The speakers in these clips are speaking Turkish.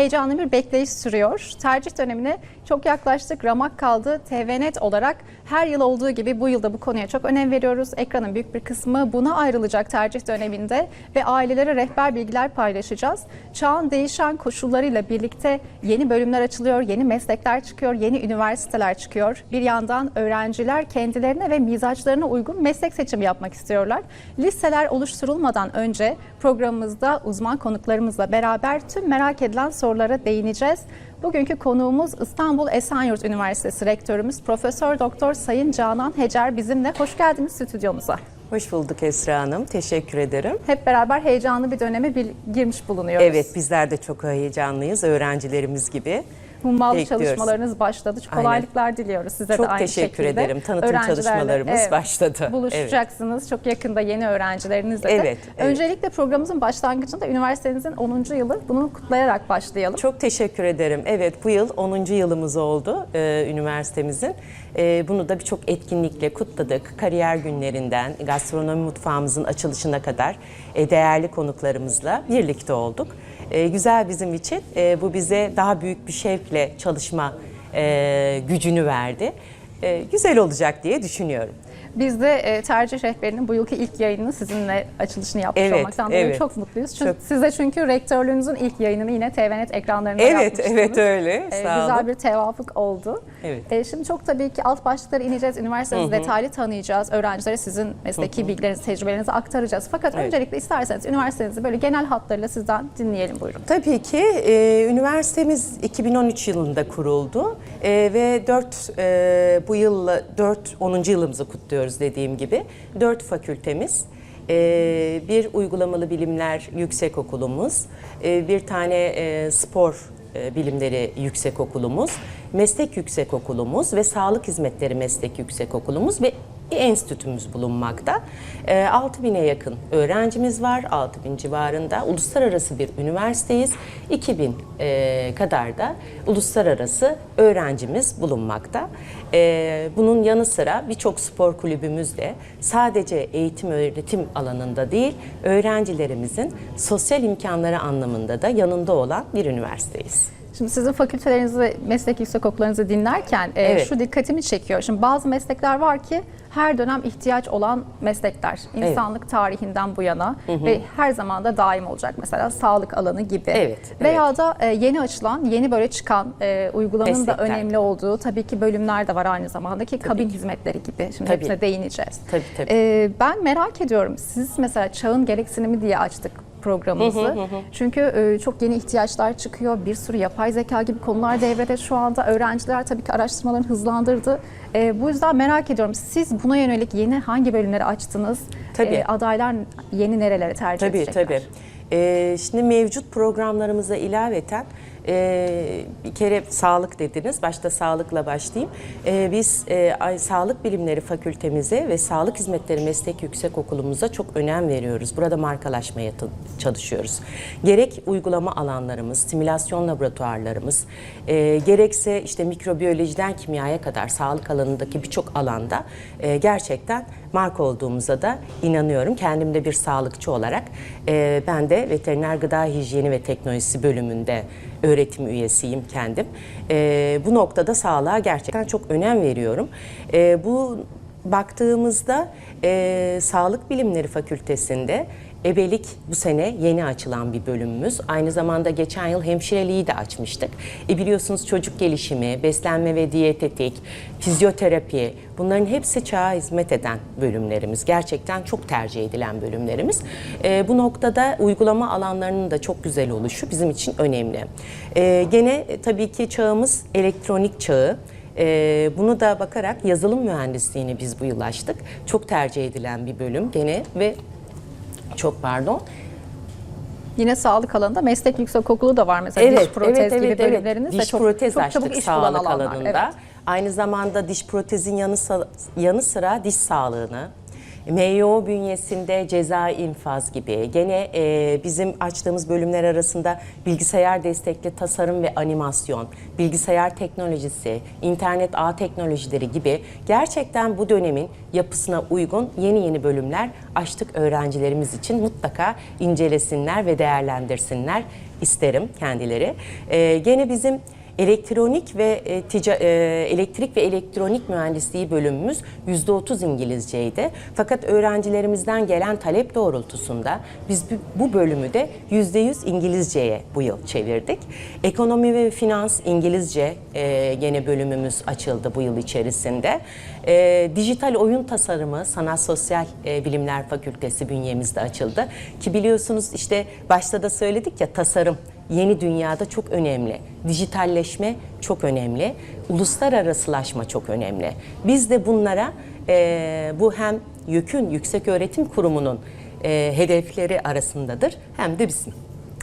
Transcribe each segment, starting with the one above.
heyecanlı bir bekleyiş sürüyor. Tercih dönemine çok yaklaştık. Ramak kaldı. TVNet olarak her yıl olduğu gibi bu yılda bu konuya çok önem veriyoruz. Ekranın büyük bir kısmı buna ayrılacak tercih döneminde ve ailelere rehber bilgiler paylaşacağız. Çağın değişen koşullarıyla birlikte yeni bölümler açılıyor, yeni meslekler çıkıyor, yeni üniversiteler çıkıyor. Bir yandan öğrenciler kendilerine ve mizaçlarına uygun meslek seçimi yapmak istiyorlar. Listeler oluşturulmadan önce programımızda uzman konuklarımızla beraber tüm merak edilen sorulara değineceğiz. Bugünkü konuğumuz İstanbul Esenyurt Üniversitesi Rektörümüz Profesör Doktor Sayın Canan Hecer bizimle. Hoş geldiniz stüdyomuza. Hoş bulduk Esra Hanım. Teşekkür ederim. Hep beraber heyecanlı bir döneme bir, girmiş bulunuyoruz. Evet bizler de çok heyecanlıyız öğrencilerimiz gibi. Hummalı çalışmalarınız başladı. Çok kolaylıklar diliyoruz size Çok de aynı teşekkür şekilde. ederim. Tanıtım çalışmalarımız başladı. Buluşacaksınız çok yakında yeni öğrencilerinizle de. Evet, evet. Öncelikle programımızın başlangıcında üniversitenizin 10. yılı. Bunu kutlayarak başlayalım. Çok teşekkür ederim. Evet bu yıl 10. yılımız oldu e, üniversitemizin. E, bunu da birçok etkinlikle kutladık. Kariyer günlerinden gastronomi mutfağımızın açılışına kadar e, değerli konuklarımızla birlikte olduk. E, güzel bizim için. E, bu bize daha büyük bir şevkle çalışma e, gücünü verdi. E, güzel olacak diye düşünüyorum. Biz de e, tercih rehberinin bu yılki ilk yayınını sizinle açılışını yapmış Evet, olmaktan dolayı evet. çok mutluyuz. Çünkü Çok- size çünkü rektörlüğünüzün ilk yayınını yine TVNet ekranlarında Evet, yapmıştınız. evet öyle. Ee, Sağ güzel olun. bir tevafuk oldu. Evet. Ee, şimdi çok tabii ki alt başlıklara ineceğiz. Üniversitenizi detaylı tanıyacağız. Öğrencilere sizin mesleki bilgilerinizi, tecrübelerinizi aktaracağız. Fakat Evet. öncelikle isterseniz üniversitenizi böyle genel hatlarıyla sizden dinleyelim buyurun. Tabii ki e, üniversitemiz 2013 yılında kuruldu E, ve 4 e, bu yılla 4 10. yılımızı kutluyoruz dediğim gibi. 4 fakültemiz, e, bir uygulamalı bilimler yüksek okulumuz, e, bir tane e, spor e, bilimleri yüksek okulumuz, meslek yüksek okulumuz ve sağlık hizmetleri meslek yüksek okulumuz ve enstitümüz bulunmakta. E, 6000'e yakın öğrencimiz var. 6000 civarında uluslararası bir üniversiteyiz. 2000 e, kadar da uluslararası öğrencimiz bulunmakta. E, bunun yanı sıra birçok spor kulübümüz de sadece eğitim öğretim alanında değil, öğrencilerimizin sosyal imkanları anlamında da yanında olan bir üniversiteyiz. Şimdi sizin fakültelerinizi meslek yüksekokullarınızı dinlerken e, Evet. şu dikkatimi çekiyor. Şimdi bazı meslekler var ki her dönem ihtiyaç olan meslekler. İnsanlık tarihinden bu yana ve her zaman da daim olacak. Mesela sağlık alanı gibi. Evet, Veya da e, yeni açılan, yeni böyle çıkan e, uygulamanın da önemli olduğu tabii ki bölümler de var aynı zamanda ki kabin hizmetleri gibi. Şimdi Tabii. hepsine değineceğiz. Tabii, tabii. E, ben merak ediyorum. Siz mesela çağın gereksinimi diye açtık programımızı. Çünkü e, çok yeni ihtiyaçlar çıkıyor. Bir sürü yapay zeka gibi konular devrede şu anda. Öğrenciler tabii ki araştırmalarını hızlandırdı. E, bu yüzden merak ediyorum. Siz buna yönelik yeni hangi bölümleri açtınız? Tabii. E, adaylar yeni nerelere tercih Tabii edecekler? tabii. Ee, şimdi mevcut programlarımıza ilaveten e, bir kere sağlık dediniz. Başta sağlıkla başlayayım. Ee, biz e, Sağlık Bilimleri Fakültemize ve Sağlık Hizmetleri Meslek Yüksekokulumuza çok önem veriyoruz. Burada markalaşmaya çalışıyoruz. Gerek uygulama alanlarımız, simülasyon laboratuvarlarımız, e, gerekse işte mikrobiyolojiden kimyaya kadar sağlık alanındaki birçok alanda e, gerçekten marka olduğumuza da inanıyorum. Kendim de bir sağlıkçı olarak e, ben de veteriner gıda hijyeni ve teknolojisi bölümünde öğretim üyesiyim kendim. E, bu noktada sağlığa gerçekten çok önem veriyorum. E, bu baktığımızda e, Sağlık Bilimleri Fakültesinde Ebelik bu sene yeni açılan bir bölümümüz. Aynı zamanda geçen yıl hemşireliği de açmıştık. E biliyorsunuz çocuk gelişimi, beslenme ve diyetetik, fizyoterapi bunların hepsi çağa hizmet eden bölümlerimiz. Gerçekten çok tercih edilen bölümlerimiz. E, bu noktada uygulama alanlarının da çok güzel oluşu bizim için önemli. E, gene e, tabii ki çağımız elektronik çağı. Ee, bunu da bakarak yazılım mühendisliğini biz bu yıl açtık. Çok tercih edilen bir bölüm gene ve çok pardon. Yine sağlık alanında meslek yüksekokulu da var mesela diş protez gibi bölümleriniz de Diş çok, protez çok çabuk iş bulan sağlık alanlar. alanında. Evet. Aynı zamanda diş protezin yanı, yanı sıra diş sağlığını, MYO bünyesinde ceza infaz gibi gene e, bizim açtığımız bölümler arasında bilgisayar destekli tasarım ve animasyon, bilgisayar teknolojisi, internet ağ teknolojileri gibi gerçekten bu dönemin yapısına uygun yeni yeni bölümler açtık öğrencilerimiz için mutlaka incelesinler ve değerlendirsinler isterim kendileri. E, gene bizim Elektronik ve e, tica- e, elektrik ve elektronik mühendisliği bölümümüz %30 İngilizceydi. Fakat öğrencilerimizden gelen talep doğrultusunda biz bu- bölümü de %100 İngilizceye bu yıl çevirdik. Ekonomi ve finans İngilizce e, gene bölümümüz açıldı bu yıl içerisinde. E, dijital oyun tasarımı Sanat Sosyal e, Bilimler Fakültesi bünyemizde açıldı. Ki biliyorsunuz işte başta da söyledik ya tasarım yeni dünyada çok önemli. Dijitalleşme çok önemli. Uluslararasılaşma çok önemli. Biz de bunlara e, bu hem YÖK'ün Yüksek Öğretim Kurumu'nun e, hedefleri arasındadır hem de bizim.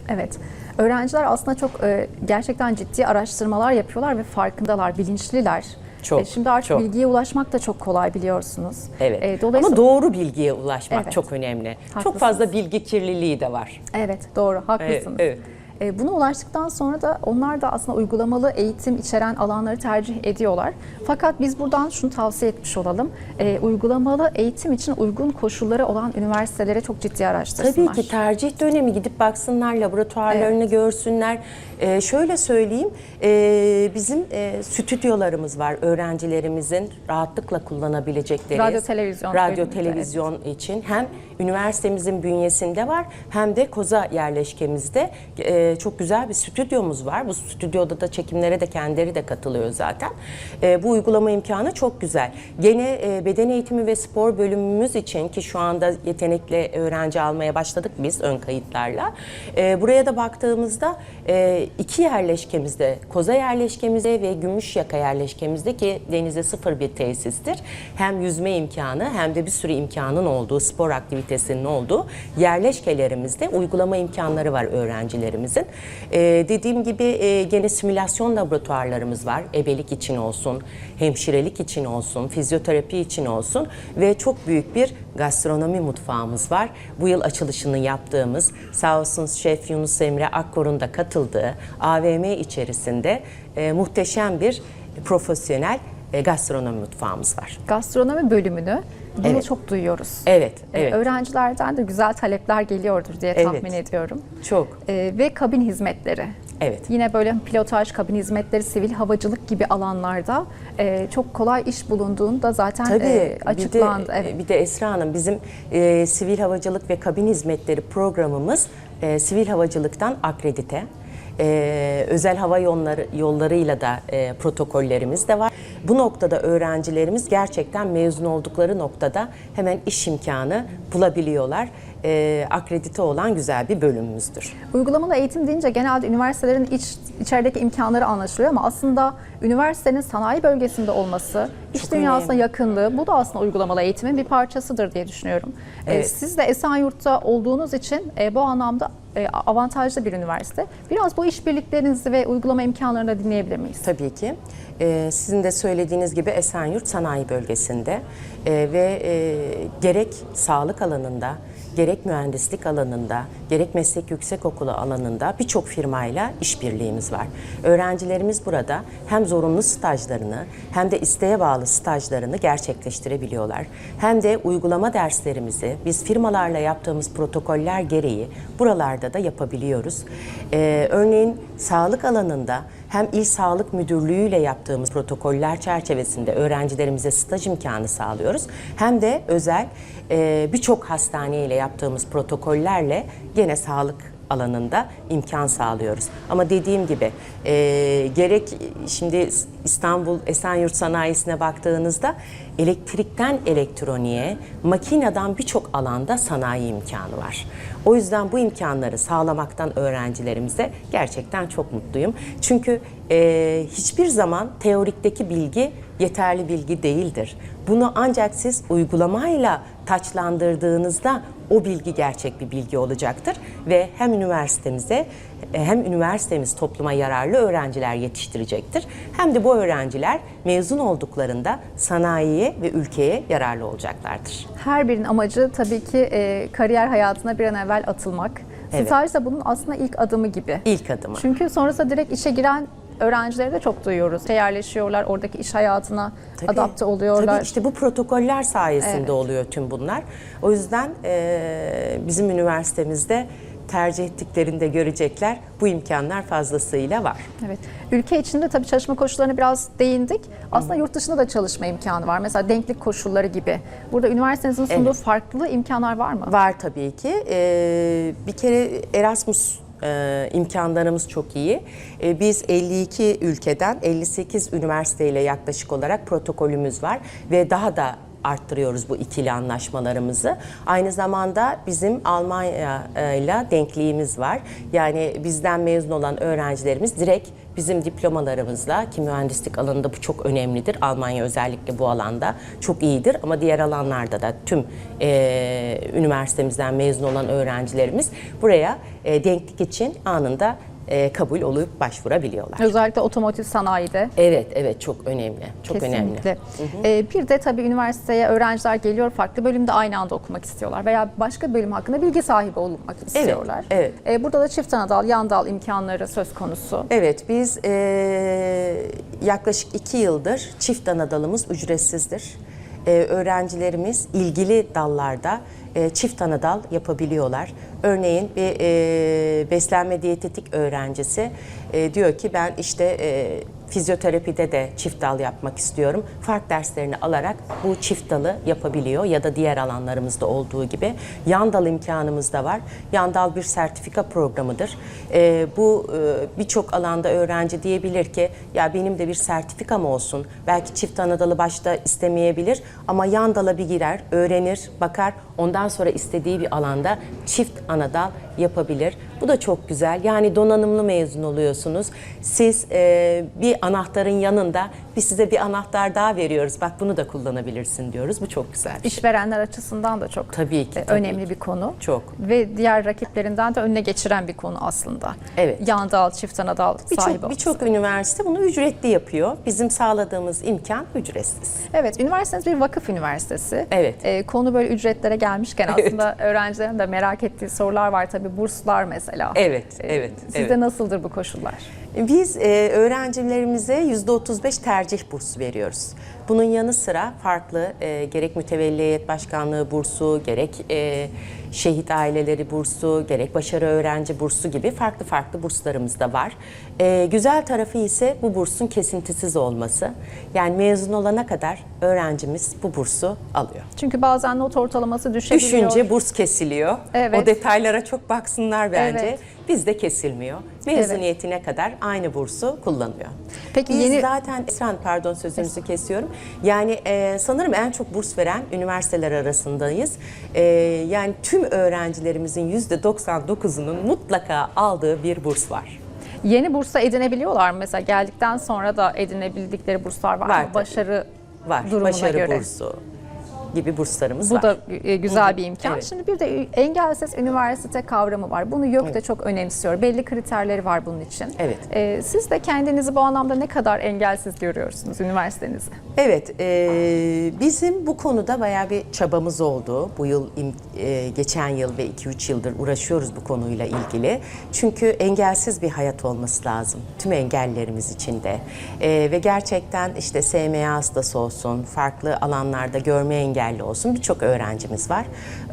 Evet. Öğrenciler aslında çok e, gerçekten ciddi araştırmalar yapıyorlar ve farkındalar, bilinçliler. Çok, E, Şimdi artık çok. bilgiye ulaşmak da çok kolay biliyorsunuz. Evet. E, dolayısıyla Ama doğru bilgiye ulaşmak Evet. çok önemli. Çok Haklısınız. fazla bilgi kirliliği de var. Evet doğru haklısınız. Evet, E, Buna ulaştıktan sonra da onlar da aslında uygulamalı eğitim içeren alanları tercih ediyorlar. Fakat biz buradan şunu tavsiye etmiş olalım. E, uygulamalı eğitim için uygun koşulları olan üniversitelere çok ciddi araştırsınlar. Tabii ki tercih dönemi gidip baksınlar, laboratuvarlarını görsünler. Ee, şöyle söyleyeyim, e, bizim e, stüdyolarımız var öğrencilerimizin rahatlıkla kullanabilecekleri. Radyo, televizyon Radyo, televizyon için hem üniversitemizin bünyesinde var hem de Koza yerleşkemizde e, çok güzel bir stüdyomuz var. Bu stüdyoda da çekimlere de kendileri de katılıyor zaten. E, bu uygulama imkanı çok güzel. Gene e, beden eğitimi ve spor bölümümüz için ki şu anda yetenekli öğrenci almaya başladık biz ön kayıtlarla. E, buraya da baktığımızda e, iki yerleşkemizde, Koza yerleşkemizde ve Gümüşyaka yerleşkemizde ki denize sıfır bir tesistir. Hem yüzme imkanı hem de bir sürü imkanın olduğu, spor aktivitesinin olduğu yerleşkelerimizde uygulama imkanları var öğrencilerimizin. E, dediğim gibi e, gene simülasyon laboratuvarlarımız var. Ebelik için olsun, hemşirelik için olsun, fizyoterapi için olsun ve çok büyük bir gastronomi mutfağımız var. Bu yıl açılışını yaptığımız sağ olsun Şef Yunus Emre Akkor'un da katıldığı AVM içerisinde e, muhteşem bir profesyonel e, gastronomi mutfağımız var. Gastronomi bölümünü bunu Evet. çok duyuyoruz. Evet, E, evet. Öğrencilerden de güzel talepler geliyordur diye Evet. tahmin ediyorum. Çok. E, ve kabin hizmetleri. Evet. Yine böyle pilotaj, kabin hizmetleri, sivil havacılık gibi alanlarda e, çok kolay iş bulunduğunda zaten Tabii e, açıklandı. Bir de, evet. bir de Esra Hanım bizim e, sivil havacılık ve kabin hizmetleri programımız e, sivil havacılıktan akredite. E, özel hava yolları yollarıyla da e, protokollerimiz de var. Bu noktada öğrencilerimiz gerçekten mezun oldukları noktada hemen iş imkanı bulabiliyorlar. E, akredite olan güzel bir bölümümüzdür. Uygulamalı eğitim deyince genelde üniversitelerin iç, içerideki imkanları anlaşılıyor ama aslında üniversitenin sanayi bölgesinde olması, iş Çok dünyasına önemli. yakınlığı bu da aslında uygulamalı eğitimin bir parçasıdır diye düşünüyorum. E, Evet. Siz de Esenyurt'ta olduğunuz için e, bu anlamda e, avantajlı bir üniversite. Biraz bu işbirliklerinizi ve uygulama imkanlarını da dinleyebilir miyiz? Tabii ki. Ee, sizin de söylediğiniz gibi Esenyurt sanayi bölgesinde Ee, ve e, gerek sağlık alanında, gerek mühendislik alanında, gerek meslek yüksekokulu alanında birçok firmayla işbirliğimiz var. Öğrencilerimiz burada hem zorunlu stajlarını hem de isteğe bağlı stajlarını gerçekleştirebiliyorlar. Hem de uygulama derslerimizi biz firmalarla yaptığımız protokoller gereği buralarda da yapabiliyoruz. Ee, örneğin sağlık alanında hem İl Sağlık Müdürlüğü ile yaptığımız protokoller çerçevesinde öğrencilerimize staj imkanı sağlıyoruz. Hem de özel birçok hastane ile yaptığımız protokollerle gene sağlık alanında imkan sağlıyoruz. Ama dediğim gibi e, gerek şimdi İstanbul Esenyurt sanayisine baktığınızda elektrikten elektroniğe, makineden birçok alanda sanayi imkanı var. O yüzden bu imkanları sağlamaktan öğrencilerimize gerçekten çok mutluyum. Çünkü e, hiçbir zaman teorikteki bilgi yeterli bilgi değildir. Bunu ancak siz uygulamayla taçlandırdığınızda o bilgi gerçek bir bilgi olacaktır ve hem üniversitemize e, hem üniversitemiz topluma yararlı öğrenciler yetiştirecektir. Hem de bu öğrenciler mezun olduklarında sanayiye ve ülkeye yararlı olacaklardır. Her birinin amacı tabii ki e, kariyer hayatına bir an evvel atılmak. Evet. Staj da bunun aslında ilk adımı gibi. İlk adımı. Çünkü sonrasında direkt işe giren öğrencileri de çok duyuyoruz. Yerleşiyorlar, oradaki iş hayatına Tabii. adapte oluyorlar. Tabii işte bu protokoller sayesinde Evet. oluyor tüm bunlar. O yüzden e, bizim üniversitemizde tercih ettiklerinde görecekler bu imkanlar fazlasıyla var. Evet. Ülke içinde tabii çalışma koşullarına biraz değindik. Aslında yurt dışında da çalışma imkanı var. Mesela denklik koşulları gibi. Burada üniversitenizin sunduğu Evet. farklı imkanlar var mı? Var tabii ki. Ee, bir kere Erasmus e, imkanlarımız çok iyi. Ee, biz 52 ülkeden 58 üniversiteyle yaklaşık olarak protokolümüz var ve daha da arttırıyoruz bu ikili anlaşmalarımızı. Aynı zamanda bizim Almanya ile denkliğimiz var. Yani bizden mezun olan öğrencilerimiz direkt bizim diplomalarımızla ki mühendislik alanında bu çok önemlidir. Almanya özellikle bu alanda çok iyidir ama diğer alanlarda da tüm e, üniversitemizden mezun olan öğrencilerimiz buraya e, denklik için anında e, kabul olup başvurabiliyorlar. Özellikle otomotiv sanayide. Evet, evet çok önemli. Çok önemli. Kesinlikle. Ee, bir de tabii üniversiteye öğrenciler geliyor farklı bölümde aynı anda okumak istiyorlar veya başka bölüm hakkında bilgi sahibi olmak istiyorlar. evet. Ee, burada da çift anadal, yan dal imkanları söz konusu. Evet, biz e, yaklaşık iki yıldır çift anadalımız ücretsizdir. E, öğrencilerimiz ilgili dallarda e, çift anadal yapabiliyorlar. Örneğin bir e, beslenme diyetetik öğrencisi e, diyor ki ben işte e, fizyoterapide de çift dal yapmak istiyorum. Fark derslerini alarak bu çift dalı yapabiliyor ya da diğer alanlarımızda olduğu gibi. Yan dal imkanımız da var. Yan dal bir sertifika programıdır. Ee, bu e, birçok alanda öğrenci diyebilir ki ya benim de bir sertifikam olsun. Belki çift anadalı başta istemeyebilir ama yan dala bir girer, öğrenir, bakar. Ondan sonra istediği bir alanda çift anadal yapabilir. Bu da çok güzel. Yani donanımlı mezun oluyorsunuz. Siz e, bir anahtarın yanında biz size bir anahtar daha veriyoruz. Bak bunu da kullanabilirsin diyoruz. Bu çok güzel. bir şey. İşverenler açısından da çok Tabii ki, e, tabii önemli ki. bir konu. Çok. Ve diğer rakiplerinden de önüne geçiren bir konu aslında. Evet. Yan dal, çift anadal sahibi Birçok olması. birçok üniversite bunu ücretli yapıyor. Bizim sağladığımız imkan ücretsiz. Evet, üniversiteniz bir vakıf üniversitesi. Evet. Ee, konu böyle ücretlere gelmişken aslında öğrencilerin de merak ettiği sorular var tabii. Burslar mesela. Evet, Ee, evet, Sizde evet. nasıldır bu koşullar? Biz e, öğrencilerimize %35 tercih bursu veriyoruz. Bunun yanı sıra farklı e, gerek mütevelliyet başkanlığı bursu, gerek e, şehit aileleri bursu, gerek başarı öğrenci bursu gibi farklı farklı burslarımız da var. E, güzel tarafı ise bu bursun kesintisiz olması. Yani mezun olana kadar öğrencimiz bu bursu alıyor. Çünkü bazen not ortalaması düşebiliyor. Düşünce burs kesiliyor. Evet. O detaylara çok baksınlar bence. Evet. Bizde kesilmiyor. Mezuniyetine kadar aynı bursu kullanıyor. Peki Biz yeni- zaten Esra Hanım, pardon sözünüzü kesiyorum. Yani e, sanırım en çok burs veren üniversiteler arasındayız. E, yani tüm öğrencilerimizin %99'unun mutlaka aldığı bir burs var. Yeni bursa edinebiliyorlar mı? Mesela geldikten sonra da edinebildikleri burslar var, Var mı? tabii. Başarı Var. durumuna Başarı göre. bursu gibi burslarımız Bu var. da e, güzel bir imkan. Evet. Şimdi bir de engelsiz üniversite kavramı var. Bunu YÖK de çok önemsiyor. Belli kriterleri var bunun için. Evet. Ee, siz de kendinizi bu anlamda ne kadar engelsiz görüyorsunuz üniversitenizi? Evet, e, bizim bu konuda bayağı bir çabamız oldu. Bu yıl, e, geçen yıl ve 2-3 yıldır uğraşıyoruz bu konuyla ilgili. Çünkü engelsiz bir hayat olması lazım. Tüm engellerimiz içinde. E, ve gerçekten işte SMA hastası olsun, farklı alanlarda görme engelli olsun birçok öğrencimiz var.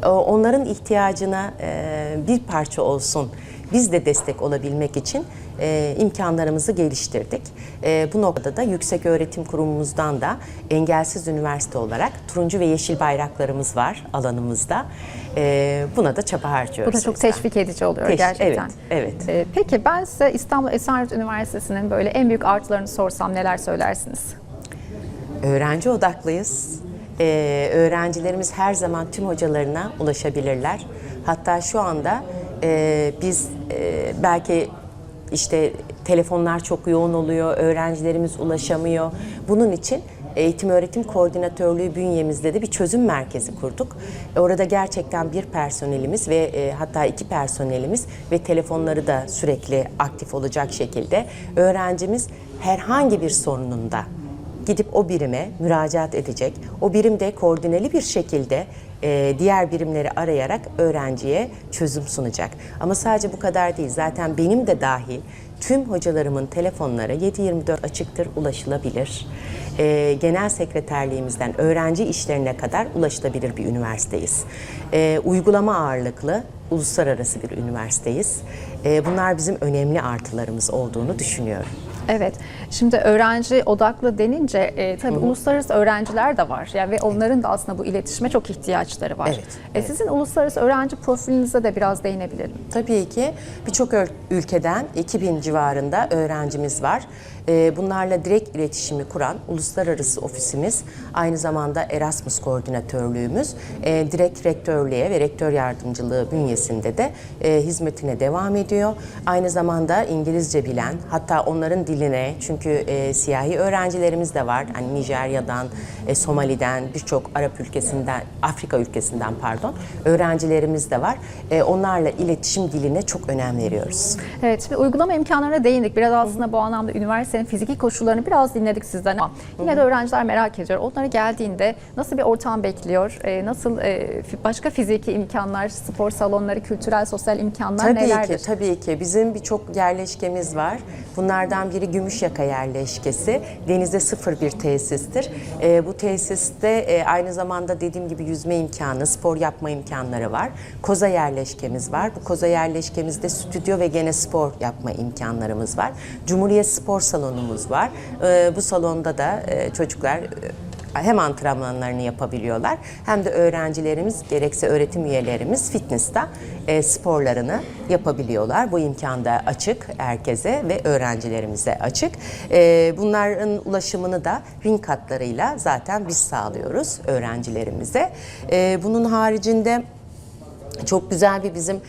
E, onların ihtiyacına e, bir parça olsun biz de destek olabilmek için e, imkanlarımızı geliştirdik. E, bu noktada da Yüksek Öğretim Kurumumuzdan da engelsiz üniversite olarak turuncu ve yeşil bayraklarımız var alanımızda. E, buna da çaba harcıyoruz. Bu da çok teşvik edici oluyor Teş- gerçekten. evet, evet. Ee, peki ben size İstanbul Esenyurt Üniversitesi'nin böyle en büyük artılarını sorsam neler söylersiniz? Öğrenci odaklıyız. Ee, öğrencilerimiz her zaman tüm hocalarına ulaşabilirler. Hatta şu anda e, biz e, belki işte telefonlar çok yoğun oluyor, öğrencilerimiz ulaşamıyor. Bunun için eğitim öğretim koordinatörlüğü bünyemizde de bir çözüm merkezi kurduk. E, Orada gerçekten bir personelimiz ve e, hatta iki personelimiz ve telefonları da sürekli aktif olacak şekilde öğrencimiz herhangi bir sorununda gidip o birime müracaat edecek. O birim de koordineli bir şekilde e, diğer birimleri arayarak öğrenciye çözüm sunacak. Ama sadece bu kadar değil. Zaten benim de dahil tüm hocalarımın telefonları 7-24 açıktır, ulaşılabilir. E, genel sekreterliğimizden öğrenci işlerine kadar ulaşılabilir bir üniversiteyiz. E, uygulama ağırlıklı, uluslararası bir üniversiteyiz. E, bunlar bizim önemli artılarımız olduğunu düşünüyorum. Evet. Şimdi öğrenci odaklı denince e, tabii uluslararası öğrenciler de var. Yani ve onların da aslında bu iletişime çok ihtiyaçları var. Evet, E, Sizin uluslararası öğrenci profilinize de biraz değinebilelim. Tabii ki birçok ülkeden 2000 civarında öğrencimiz var. Ee, Bunlarla direkt iletişimi kuran uluslararası ofisimiz, aynı zamanda Erasmus koordinatörlüğümüz, e, direkt rektörlüğe ve rektör yardımcılığı bünyesinde de e, hizmetine devam ediyor. Aynı zamanda İngilizce bilen, hatta onların diline, çünkü e, siyahi öğrencilerimiz de var. Hani Nijerya'dan, Somali'den, birçok Arap ülkesinden, Afrika ülkesinden pardon, öğrencilerimiz de var. Onlarla iletişim diline çok önem veriyoruz. Evet, şimdi uygulama imkanlarına değindik. Biraz aslında bu anlamda üniversitenin fiziki koşullarını biraz dinledik sizden ama yine de öğrenciler merak ediyor. Onlara geldiğinde nasıl bir ortam bekliyor? E, Nasıl e, başka fiziki imkanlar, spor salonları, kültürel, sosyal imkanlar Tabii nelerdir? ki, tabii ki. Bizim birçok yerleşkemiz var. Bunlardan biri Gümüşyaka yerleşkesi. Denize sıfır bir tesistir. Ee, bu tesiste e, aynı zamanda dediğim gibi yüzme imkanı, spor yapma imkanları var. Koza yerleşkemiz var. Bu koza yerleşkemizde stüdyo ve gene spor yapma imkanlarımız var. Cumhuriyet Spor Salonumuz var. Ee, bu salonda da e, çocuklar e, hem antrenmanlarını yapabiliyorlar hem de öğrencilerimiz gerekse öğretim üyelerimiz fitness'ta e, sporlarını yapabiliyorlar. Bu imkan da açık herkese ve öğrencilerimize açık. Bunların ulaşımını da ring katlarıyla zaten biz sağlıyoruz öğrencilerimize. Bunun haricinde çok güzel bir bizim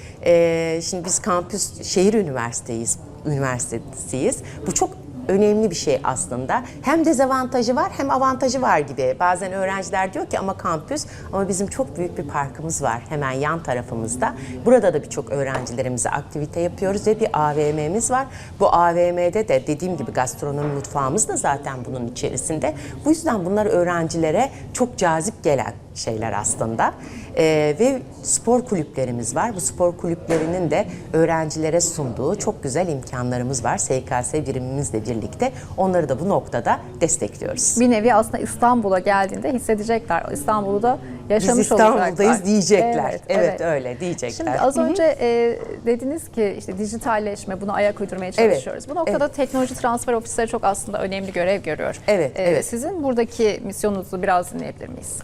şimdi biz kampüs şehir üniversiteyiz üniversitesiyiz. Bu çok önemli bir şey aslında. Hem dezavantajı var hem avantajı var gibi. Bazen öğrenciler diyor ki ama kampüs ama bizim çok büyük bir parkımız var hemen yan tarafımızda. Burada da birçok öğrencilerimize aktivite yapıyoruz ve bir AVM'miz var. Bu AVM'de de dediğim gibi gastronomi mutfağımız da zaten bunun içerisinde. Bu yüzden bunlar öğrencilere çok cazip gelen şeyler aslında. Ee, ve spor kulüplerimiz var. Bu spor kulüplerinin de öğrencilere sunduğu çok güzel imkanlarımız var. SKS birimimizle birlikte onları da bu noktada destekliyoruz. bir nevi aslında İstanbul'a geldiğinde hissedecekler. İstanbul'u da Biz yaşamış İstanbul'dayız olacaklar. diyecekler. Evet, Evet, evet. öyle diyecekler. Şimdi az önce e, dediniz ki işte dijitalleşme buna ayak uydurmaya Evet, çalışıyoruz. Bu noktada teknoloji transfer ofisleri çok aslında önemli görev görüyor. Evet, E, evet. Sizin buradaki misyonunuzu biraz dinleyebilir miyiz?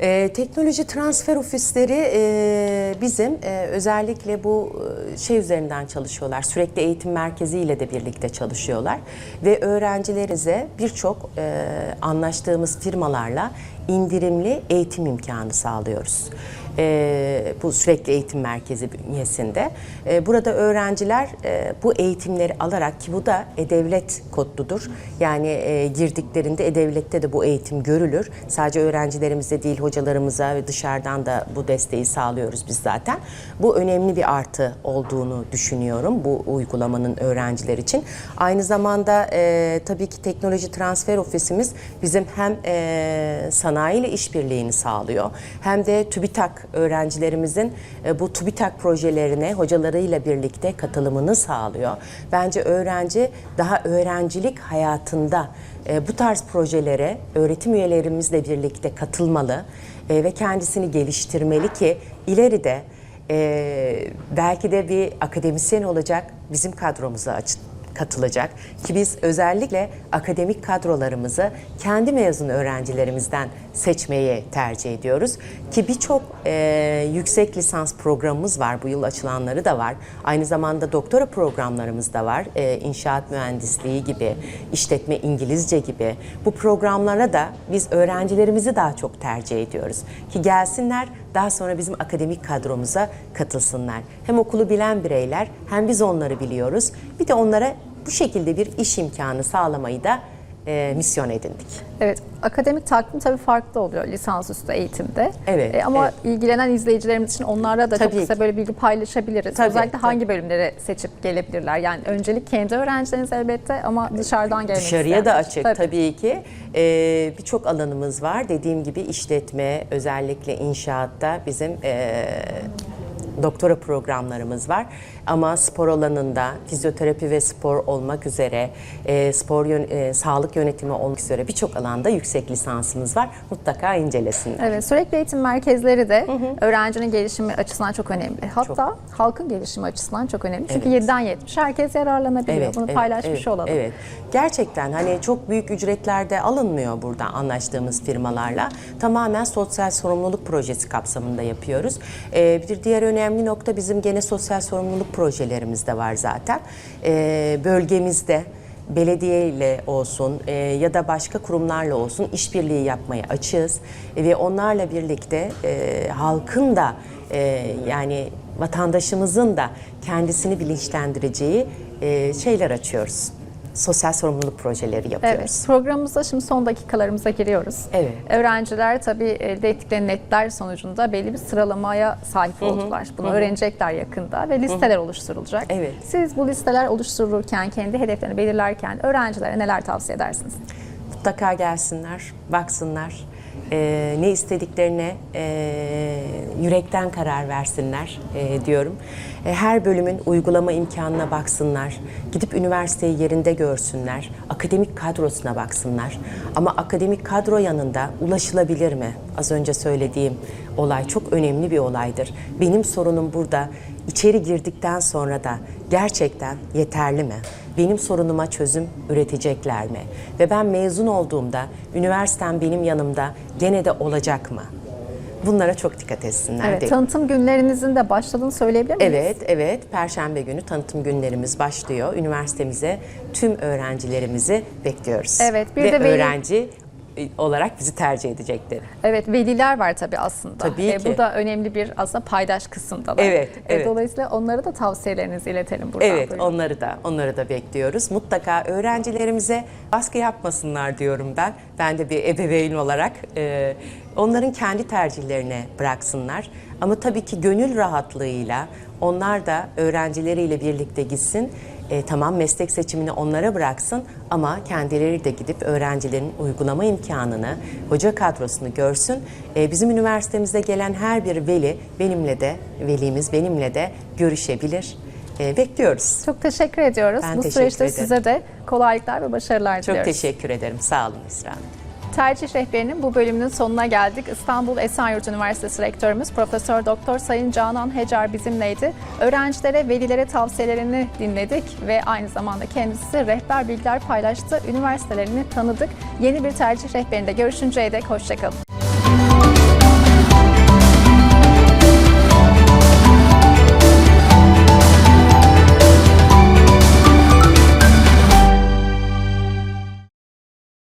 Ee, teknoloji transfer ofisleri e, bizim e, özellikle bu e, şey üzerinden çalışıyorlar. Sürekli eğitim merkeziyle de birlikte çalışıyorlar ve öğrencilerimize birçok e, anlaştığımız firmalarla indirimli eğitim imkanı sağlıyoruz. E, bu sürekli eğitim merkezi bünyesinde. E, burada öğrenciler e, bu eğitimleri alarak ki bu da E-Devlet kodludur. Yani e, girdiklerinde E-Devlet'te de bu eğitim görülür. Sadece öğrencilerimize değil hocalarımıza ve dışarıdan da bu desteği sağlıyoruz biz zaten. Bu önemli bir artı olduğunu düşünüyorum bu uygulamanın öğrenciler için. Aynı zamanda e, tabii ki teknoloji transfer ofisimiz bizim hem e, sanayi ile işbirliğini sağlıyor hem de TÜBİTAK öğrencilerimizin e, bu TÜBİTAK projelerine hocalarıyla birlikte katılımını sağlıyor. Bence öğrenci daha öğrencilik hayatında e, bu tarz projelere öğretim üyelerimizle birlikte katılmalı e, ve kendisini geliştirmeli ki ileride belki de bir akademisyen olacak bizim kadromuza aç- katılacak ki biz özellikle akademik kadrolarımızı kendi mezun öğrencilerimizden seçmeyi tercih ediyoruz. Ki birçok e, yüksek lisans programımız var. Bu yıl açılanları da var. Aynı zamanda doktora programlarımız da var. E, inşaat mühendisliği gibi işletme İngilizce gibi. Bu programlara da biz öğrencilerimizi daha çok tercih ediyoruz. Ki gelsinler daha sonra bizim akademik kadromuza katılsınlar. Hem okulu bilen bireyler hem biz onları biliyoruz. Bir de onlara bu şekilde bir iş imkanı sağlamayı da e, misyon edindik. Evet, akademik takvim tabii farklı oluyor lisansüstü eğitimde. Evet, E, ama evet. ilgilenen izleyicilerimiz için onlarla da çok Tabii kısa ki. böyle bilgi paylaşabiliriz. Tabii, Özellikle tabii. hangi bölümleri seçip gelebilirler? Yani öncelik kendi öğrencileriniz elbette ama dışarıdan gelmek Dışarıya da açık Tabii. tabii, ki. Ee, Birçok alanımız var. Dediğim gibi işletme, özellikle inşaatta bizim e, doktora programlarımız var. Ama spor alanında fizyoterapi ve spor olmak üzere, e, spor yön- e, sağlık yönetimi olmak üzere birçok alanda yüksek lisansımız var. Mutlaka incelesinler. Evet, sürekli eğitim merkezleri de öğrencinin gelişimi açısından çok önemli. Hatta halkın gelişimi açısından çok önemli. Çünkü Evet. 7'den 70 herkes yararlanabiliyor. Bunu paylaşmış evet, olalım. Evet. Gerçekten hani çok büyük ücretlerde alınmıyor burada anlaştığımız firmalarla. Tamamen sosyal sorumluluk projesi kapsamında yapıyoruz. Ee, bir diğer önemli nokta bizim gene sosyal sorumluluk projelerimiz de var zaten. Ee, bölgemizde belediye ile olsun e, ya da başka kurumlarla olsun işbirliği yapmaya açığız E, ve onlarla birlikte e, halkın da e, yani vatandaşımızın da kendisini bilinçlendireceği e, şeyler açıyoruz. Sosyal sorumluluk projeleri yapıyoruz. Evet, programımızda şimdi son dakikalarımıza giriyoruz. Evet. Öğrenciler tabii elde ettikleri netler sonucunda belli bir sıralamaya sahip oldular. Bunu öğrenecekler yakında ve listeler oluşturulacak. Evet. Siz bu listeler oluşturulurken, kendi hedeflerini belirlerken öğrencilere neler tavsiye edersiniz? Mutlaka gelsinler, baksınlar. E, ne istediklerine e, yürekten karar versinler e, diyorum. E, her bölümün uygulama imkanına baksınlar. Gidip üniversiteyi yerinde görsünler. Akademik kadrosuna baksınlar. Ama akademik kadro yanında ulaşılabilir mi? Az önce söylediğim olay çok önemli bir olaydır. Benim sorunum burada içeri girdikten sonra da gerçekten yeterli mi? Benim sorunuma çözüm üretecekler mi? Ve ben mezun olduğumda üniversitem benim yanımda gene de olacak mı? Bunlara çok dikkat etsinler. Evet, tanıtım günlerinizin de başladığını söyleyebilir miyiz? Evet, evet. Perşembe günü tanıtım günlerimiz başlıyor. Üniversitemize tüm öğrencilerimizi bekliyoruz. Evet, bir Ve de öğrenci e, olarak bizi tercih edecekleri. Evet, veliler var tabii aslında. Tabii E, ki. Bu da önemli bir aslında paydaş kısımdalar. Evet, E, evet. Dolayısıyla onlara da tavsiyelerinizi iletelim buradan. Evet, Buyurun. onları da onları da bekliyoruz. Mutlaka öğrencilerimize baskı yapmasınlar diyorum ben. Ben de bir ebeveyn olarak e, onların kendi tercihlerine bıraksınlar. Ama tabii ki gönül rahatlığıyla onlar da öğrencileriyle birlikte gitsin. E, tamam meslek seçimini onlara bıraksın ama kendileri de gidip öğrencilerin uygulama imkanını, hoca kadrosunu görsün. E, bizim üniversitemize gelen her bir veli benimle de, velimiz benimle de görüşebilir. E, bekliyoruz. Çok teşekkür ediyoruz. Ben Bu teşekkür süreçte ederim. size de kolaylıklar ve başarılar Çok diliyoruz. teşekkür ederim. Sağ olun Esra Hanım. Tercih rehberinin bu bölümünün sonuna geldik. İstanbul Esenyurt Üniversitesi Rektörümüz Profesör Doktor Sayın Canan Hecar bizimleydi. Öğrencilere, velilere tavsiyelerini dinledik ve aynı zamanda kendisi rehber bilgiler paylaştı. Üniversitelerini tanıdık. Yeni bir tercih rehberinde görüşünceye dek hoşçakalın.